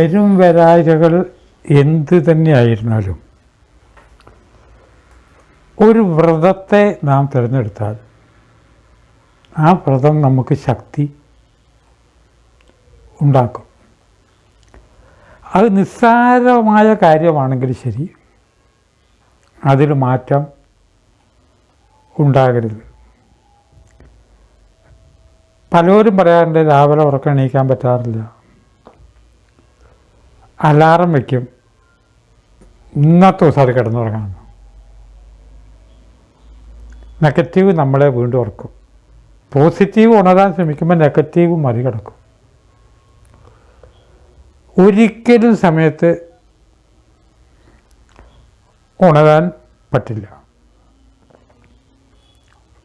വരും വരായകൾ എന്ത് തന്നെയായിരുന്നാലും ഒരു വ്രതത്തെ നാം തിരഞ്ഞെടുത്താൽ ആ വ്രതം നമുക്ക് ശക്തി ഉണ്ടാക്കും. അത് നിസ്സാരമായ കാര്യമാണെങ്കിൽ ശരി അതിൽ മാറ്റം ഉണ്ടാകരുത്. പലരും പറയാറുണ്ട് രാവിലെ ഉറക്കം എണീക്കാൻ പറ്റാറില്ല. അലാറം വയ്ക്കും ഇന്നത്തെ ദിവസം അത് കിടന്നുറങ്ങാമെന്ന് നെഗറ്റീവ് നമ്മളെ വീണ്ടും ഉറക്കും പോസിറ്റീവ് ഉണരാൻ ശ്രമിക്കുമ്പോൾ നെഗറ്റീവ് മറികടക്കും ഒരിക്കലും സമയത്ത് ഉണരാൻ പറ്റില്ല.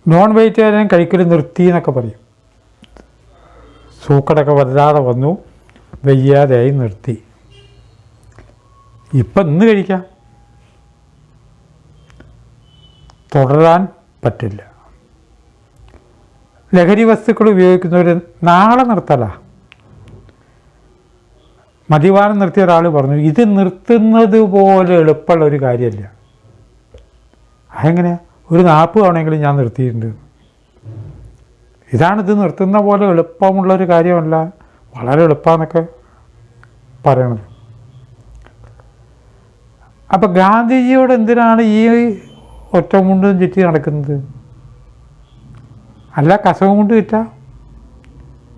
നോൺ വെജിറ്റേറിയൻ കഴിക്കൽ നിർത്തി എന്നൊക്കെ പറയും. സൂക്കടൊക്കെ വല്ലാതെ വന്നു. വയ്യാതെയായി നിർത്തി. ഇപ്പം ഇന്ന് കഴിക്കാം. തുടരാൻ പറ്റില്ല. ലഹരി വസ്തുക്കൾ ഉപയോഗിക്കുന്നവർ നാളെ നിർത്തല. മദ്യപാനം നിർത്തിയ ഒരാൾ പറഞ്ഞു ഇത് നിർത്തുന്നത് പോലെ എളുപ്പമുള്ള ഒരു കാര്യമല്ല. അതെങ്ങനെ ഒരു നാൽപ്പത് തവണയെങ്കിലും ഞാൻ നിർത്തിയിട്ടുണ്ട്. ഇതാണ് ഇത് നിർത്തുന്ന പോലെ എളുപ്പമുള്ളൊരു കാര്യമല്ല. വളരെ എളുപ്പമെന്നൊക്കെ പറയണത്. അപ്പം ഗാന്ധിജിയോട് എന്തിനാണ് ഈ ഒറ്റമുണ്ടും ചുറ്റി നടക്കുന്നത്? അല്ല കസവും കൊണ്ട് വിറ്റ.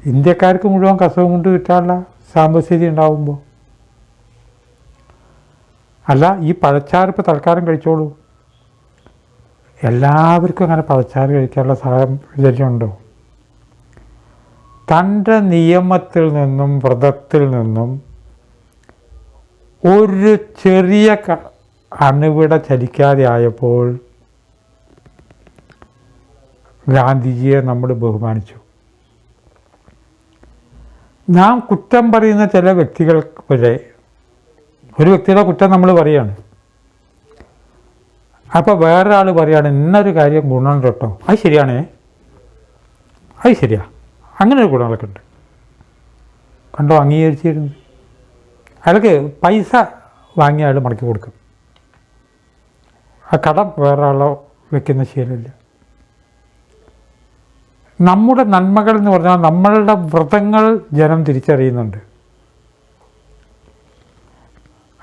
ഇന്ത്യക്കാർക്ക് മുഴുവൻ കസവും കൊണ്ട് വിറ്റാനുള്ള സാമ്പസ്ഥിതി ഉണ്ടാവുമ്പോൾ അല്ല ഈ പഴച്ചാറ് ഇപ്പോൾ തൽക്കാലം കഴിച്ചോളൂ. എല്ലാവർക്കും അങ്ങനെ പഴച്ചാറ് കഴിക്കാനുള്ള സാഹചര്യമുണ്ടോ തന്റെ നിയമത്തിൽ നിന്നും വ്രതത്തിൽ നിന്നും ഒരു ചെറിയ അണുവിട ചലിക്കാതെ ആയപ്പോൾ ഗാന്ധിജിയെ നമ്മൾ ബഹുമാനിച്ചു. നാം കുറ്റം പറയുന്ന ചില വ്യക്തികൾ വരെ ഒരു വ്യക്തിയുടെ കുറ്റം നമ്മൾ പറയാണ്. അപ്പോൾ വേറൊരാൾ പറയാണ് ഇന്നൊരു കാര്യം ഗുണമുണ്ട് കേട്ടോ. അത് ശരിയാണേ. അത് ശരിയാ. അങ്ങനെ ഒരു ഗുണങ്ങളൊക്കെ ഉണ്ട്. കണ്ടോ അംഗീകരിച്ചിരുന്നു. അയാൾക്ക് പൈസ വാങ്ങി അയാൾ മടക്കി കൊടുക്കും. ആ കടം വേറെ ആളോ വെക്കുന്ന ശീലമില്ല. നമ്മുടെ നന്മകൾ എന്ന് പറഞ്ഞാൽ നമ്മളുടെ വ്രതങ്ങൾ ജനം തിരിച്ചറിയുന്നുണ്ട്.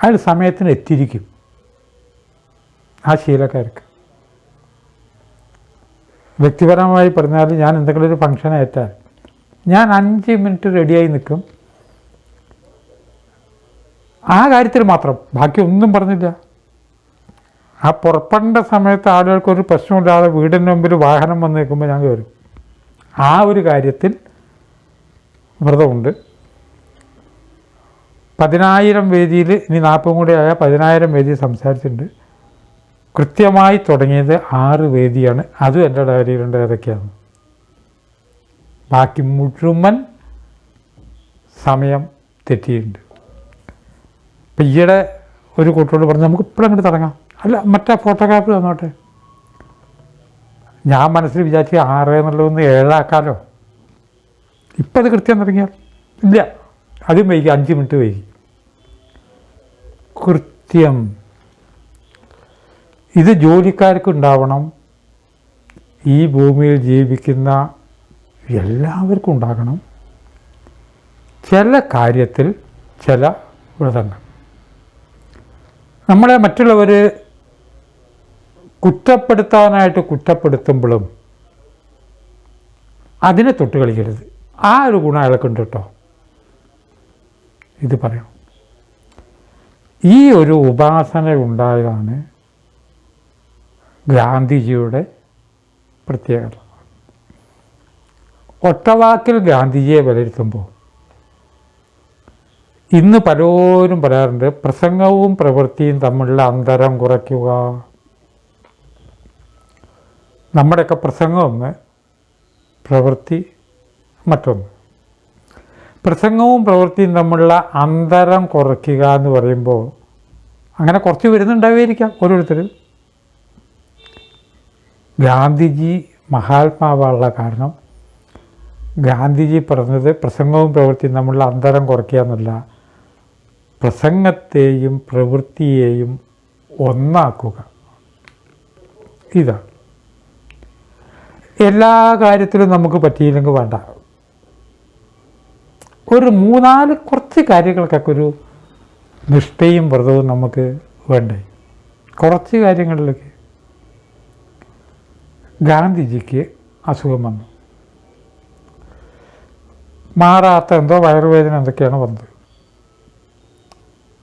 അയാൾ സമയത്തിന് എത്തിയിരിക്കും. ആ ശീലക്കാർക്ക് വ്യക്തിപരമായി പറഞ്ഞാൽ ഞാൻ എന്തെങ്കിലും ഒരു ഫംഗ്ഷൻ ഏറ്റാൽ ഞാൻ അഞ്ച് മിനിറ്റ് റെഡിയായി നിൽക്കും. ആ കാര്യത്തിൽ മാത്രം. ബാക്കി ഒന്നും പറഞ്ഞില്ല. ആ പുറപ്പെടേണ്ട സമയത്ത് ആളുകൾക്ക് ഒരു പ്രശ്നമില്ലാതെ വീടിന്റെ മുമ്പിൽ വാഹനം വന്ന് നിൽക്കുമ്പോൾ ഞാൻ കയറും ആ ഒരു കാര്യത്തിൽ വ്രതമുണ്ട്. പതിനായിരം വേദിയിൽ ഇനി നാൽപ്പതും കൂടി ആയ പതിനായിരം വേദി സംസാരിച്ചിട്ടുണ്ട്. കൃത്യമായി തുടങ്ങിയത് ആറ് വേദിയാണ്. അതും എന്റെ ഡയറിയിലുണ്ട് ഏതൊക്കെയാണ് ബാക്കി മുഴുവൻ സമയം തെറ്റിയിട്ടുണ്ട്. ഇപ്പം ഈയിടെ ഒരു കൂട്ടരോട് പറഞ്ഞു നമുക്ക് ഇപ്പോഴും അങ്ങോട്ട് തുടങ്ങാം. അല്ല മറ്റേ ഫോട്ടോഗ്രാഫി തന്നോട്ടെ ഞാൻ മനസ്സിൽ വിചാരിച്ച് ആറ് എന്നുള്ളതൊന്ന് ഏഴാക്കാലോ. ഇപ്പം അത് കൃത്യം തുടങ്ങിയാൽ? ഇല്ല. അതും വൈകി അഞ്ച് മിനിറ്റ് വൈകി. കൃത്യം. ഇത് ജോലിക്കാർക്ക് ഉണ്ടാവണം. ഈ ഭൂമിയിൽ ജീവിക്കുന്ന എല്ലാവർക്കും ഉണ്ടാകണം. ചില കാര്യത്തിൽ ചില വ്രതങ്ങൾ. നമ്മളെ മറ്റുള്ളവർ കുറ്റപ്പെടുത്താനായിട്ട് കുറ്റപ്പെടുത്തുമ്പോഴും അതിനെ തൊട്ട് കളിക്കരുത്. ആ ഒരു ഗുണം അയാൾക്കുണ്ട് കേട്ടോ. ഇത് പറയണം. ഈ ഒരു ഉപാസന ഉണ്ടായതാണ് ഗാന്ധിജിയുടെ പ്രത്യേകത. ഒറ്റവാക്കിൽ ഗാന്ധിജിയെ വിലയിരുത്തുമ്പോൾ ഇന്ന് പലരും പറയാറുണ്ട് പ്രസംഗവും പ്രവൃത്തിയും തമ്മിലുള്ള അന്തരം കുറയ്ക്കുക. നമ്മുടെയൊക്കെ പ്രസംഗം ഒന്ന് പ്രവൃത്തി മറ്റൊന്ന്. പ്രസംഗവും പ്രവൃത്തിയും തമ്മിലുള്ള അന്തരം കുറയ്ക്കുക എന്ന് പറയുമ്പോൾ അങ്ങനെ കുറച്ച് വരുന്നുണ്ടാവുമായിരിക്കാം ഓരോരുത്തർ. ഗാന്ധിജി മഹാത്മാവാനുള്ള കാരണം. ഗാന്ധിജി പറഞ്ഞത് പ്രസംഗവും പ്രവൃത്തിയും തമ്മിലുള്ള അന്തരം കുറയ്ക്കുക എന്നല്ല. പ്രസംഗത്തെയും പ്രവൃത്തിയെയും ഒന്നാക്കുക. ഇതാണ് എല്ലാ കാര്യത്തിലും നമുക്ക് പറ്റിയില്ലെങ്കിൽ വേണ്ട. ഒരു മൂന്നാൽ കുറച്ച് കാര്യങ്ങൾക്കൊക്കെ ഒരു നിഷ്ഠയും വ്രതവും നമുക്ക് വേണ്ടേ? കുറച്ച് കാര്യങ്ങളിലൊക്കെ. ഗാന്ധിജിക്ക് അസുഖം വന്നു. മാറാത്ത എന്തോ വയറുവേദന എന്തൊക്കെയാണ് വന്നത്?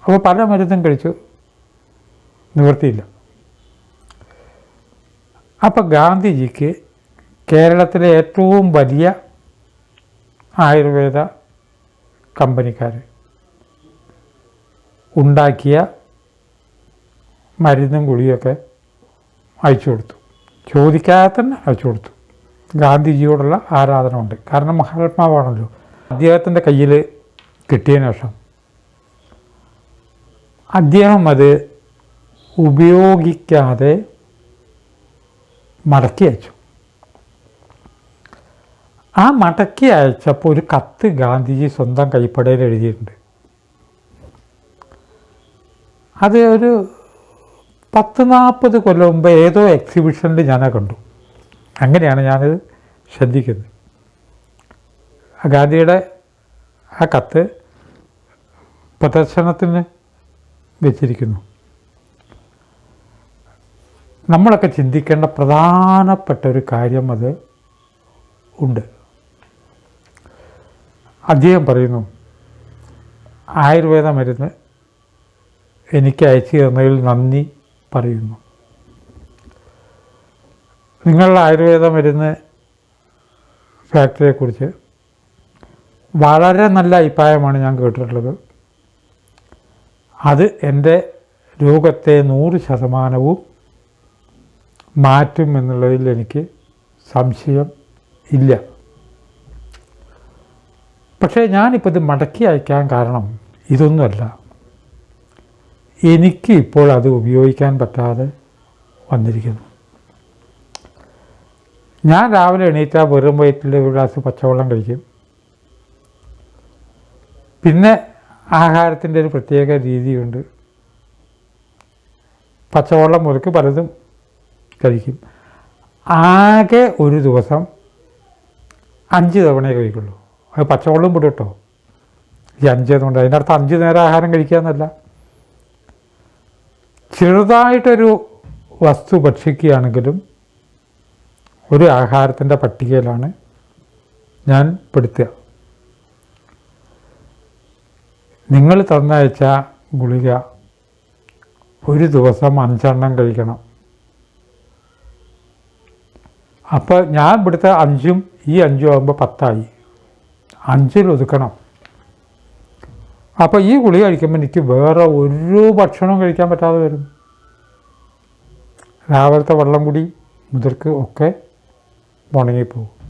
അപ്പോൾ പല മരുന്നും കഴിച്ചു. നിവൃത്തിയില്ല. അപ്പോൾ ഗാന്ധിജിക്ക് കേരളത്തിലെ ഏറ്റവും വലിയ ആയുർവേദ കമ്പനിക്കാർ ഉണ്ടാക്കിയ മരുന്നും ഗുളിയൊക്കെ അയച്ചു കൊടുത്തു. ചോദിക്കാതെ തന്നെ അയച്ചു കൊടുത്തു. ഗാന്ധിജിയോടുള്ള ആരാധന ഉണ്ട് കാരണം മഹാത്മാവാണല്ലോ. അദ്ദേഹത്തിന്റെ കയ്യിൽ കിട്ടിയതിന് ശേഷം അദ്ദേഹം അത് ഉപയോഗിക്കാതെ മടക്കി അയച്ചു. ആ മടക്കി അയച്ചപ്പോൾ ഒരു കത്ത് ഗാന്ധിജി സ്വന്തം കൈപ്പടയിൽ എഴുതിയിട്ടുണ്ട്. അത് ഒരു പത്ത് നാൽപ്പത് കൊല്ലം മുമ്പ് ഏതോ എക്സിബിഷനിൽ ഞാനത് കണ്ടു. അങ്ങനെയാണ് ഞാനത് ശ്രദ്ധിക്കുന്നത്. ഗാന്ധിയുടെ ആ കത്ത് പ്രദർശനത്തിന് വെച്ചിരിക്കുന്നു. നമ്മളൊക്കെ ചിന്തിക്കേണ്ട പ്രധാനപ്പെട്ട ഒരു കാര്യം അത് ഉണ്ട്. അദ്ദേഹം പറയുന്നു ആയുർവേദ മരുന്ന് എനിക്ക് അയച്ചു തന്നതിൽ നന്ദി പറയുന്നു. നിങ്ങളുടെ ആയുർവേദ മരുന്ന് ഫാക്ടറിയെക്കുറിച്ച് വളരെ നല്ല അഭിപ്രായമാണ് ഞാൻ കേട്ടിട്ടുള്ളത്. അത് എന്റെ രോഗത്തെ നൂറ് ശതമാനവും മാറ്റും എന്നുള്ളതിൽ എനിക്ക് സംശയം ഇല്ല. പക്ഷേ ഞാനിപ്പോൾ ഇത് മടക്കി അയക്കാൻ കാരണം ഇതൊന്നുമല്ല. എനിക്ക് ഇപ്പോൾ അത് ഉപയോഗിക്കാൻ പറ്റാതെ വന്നിരിക്കുന്നു. ഞാൻ രാവിലെ എണീറ്റാൽ വെറും വയറ്റിൽ ഒരു ഗ്ലാസ് പച്ചവെള്ളം കഴിക്കും. പിന്നെ ആഹാരത്തിന്റെ ഒരു പ്രത്യേക രീതിയുണ്ട്. പച്ചവെള്ളം മുറുക്ക് പലതും കഴിക്കും. ആകെ ഒരു ദിവസം അഞ്ച് തവണയേ കഴിക്കുള്ളൂ. അത് പച്ചവെള്ളം വിടും കേട്ടോ. ഈ അഞ്ച് എന്നുണ്ട് അതിന്റെ അഞ്ച് നേരം ആഹാരം കഴിക്കുക എന്നല്ല. ചെറുതായിട്ടൊരു വസ്തു ഭക്ഷിക്കുകയാണെങ്കിലും ഒരു ആഹാരത്തിന്റെ പട്ടികയിലാണ് ഞാൻ പെടുത്തുക. നിങ്ങൾ തന്നയച്ച ഗുളിക ഒരു ദിവസം അഞ്ചെണ്ണം കഴിക്കണം. അപ്പോൾ ഞാൻ ഇവിടുത്തെ അഞ്ചും ഈ അഞ്ചും ആകുമ്പോൾ പത്തായി. അഞ്ചിൽ ഒതുക്കണം. അപ്പോൾ ഈ ഗുളിക കഴിക്കുമ്പോൾ എനിക്ക് വേറെ ഒരു ഭക്ഷണവും കഴിക്കാൻ പറ്റാതെ വരും. രാവിലത്തെ വെള്ളം കുടി മുതൽക്ക് ഒക്കെ മുടങ്ങിപ്പോവും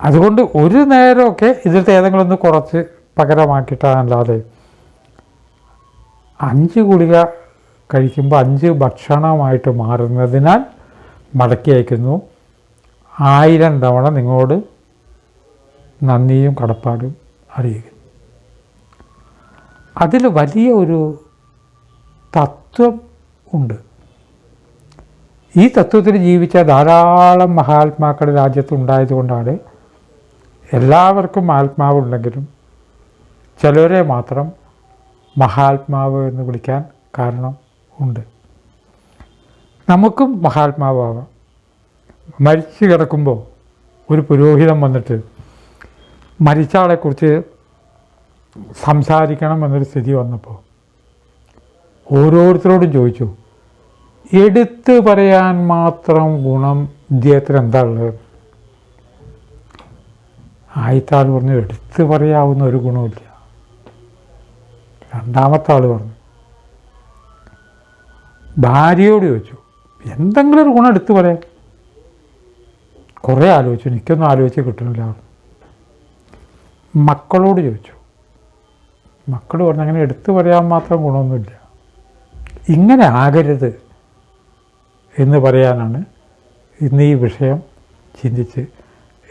അതുകൊണ്ട് ഒരു നേരമൊക്കെ ഇതിലത്തെ ഏതെങ്കിലും ഒന്ന് കുറച്ച് പകരമാക്കിയിട്ടല്ലാതെ അഞ്ച് ഗുളിക കഴിക്കുമ്പോൾ അഞ്ച് ഭക്ഷണമായിട്ട് മാറുന്നതിനാൽ മടക്കി അയക്കുന്നു. ആയിരം തവണ നിങ്ങളോട് നന്ദിയും കടപ്പാടും അറിയിക്കുന്നു. അതിൽ വലിയ ഒരു തത്വം ഉണ്ട്. ഈ തത്വത്തിൽ ജീവിച്ച ധാരാളം മഹാത്മാക്കളുടെ രാജ്യത്തുണ്ടായതുകൊണ്ടാണ് എല്ലാവർക്കും ആത്മാവുണ്ടെങ്കിലും ചിലരെ മാത്രം മഹാത്മാവ് എന്ന് വിളിക്കാൻ കാരണം ഉണ്ട്. നമുക്കും മഹാത്മാവാകാം മരിച്ചു കിടക്കുമ്പോൾ ഒരു പുരോഹിതൻ വന്നിട്ട് മരിച്ച ആളെക്കുറിച്ച് സംസാരിക്കണം എന്നൊരു സ്ഥിതി വന്നപ്പോൾ ഓരോരുത്തരോടും ചോദിച്ചു എടുത്തു പറയാൻ മാത്രം ഗുണം ഇദ്ദേഹത്തിന് എന്താ ഉള്ളത്? ആദ്യത്തെ ആൾ പറഞ്ഞു എടുത്തു പറയാവുന്ന ഒരു ഗുണമില്ല രണ്ടാമത്തെ ആൾ പറഞ്ഞു ഭാര്യയോട് ചോദിച്ചു എന്തെങ്കിലും ഒരു ഗുണം എടുത്തു പറയാം കുറേ ആലോചിച്ചു എനിക്കൊന്നും ആലോചിച്ച് കിട്ടുന്നില്ല മക്കളോട് ചോദിച്ചു മക്കൾ പറഞ്ഞു അങ്ങനെ എടുത്തു പറയാൻ മാത്രം ഗുണമൊന്നുമില്ല. ഇങ്ങനെ ആകരുത് എന്ന് പറയാനാണ് ഇന്ന് ഈ വിഷയം ചിന്തിച്ച്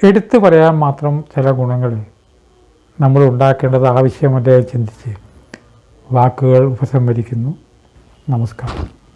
എടുത്തു പറയാൻ മാത്രം ചില ഗുണങ്ങൾ നമ്മൾ ഉണ്ടാക്കേണ്ടത് ആവശ്യമല്ലേ ചിന്തിച്ച് വാക്കുകൾ ഉപസംഹരിക്കുന്നു. നമസ്കാരം.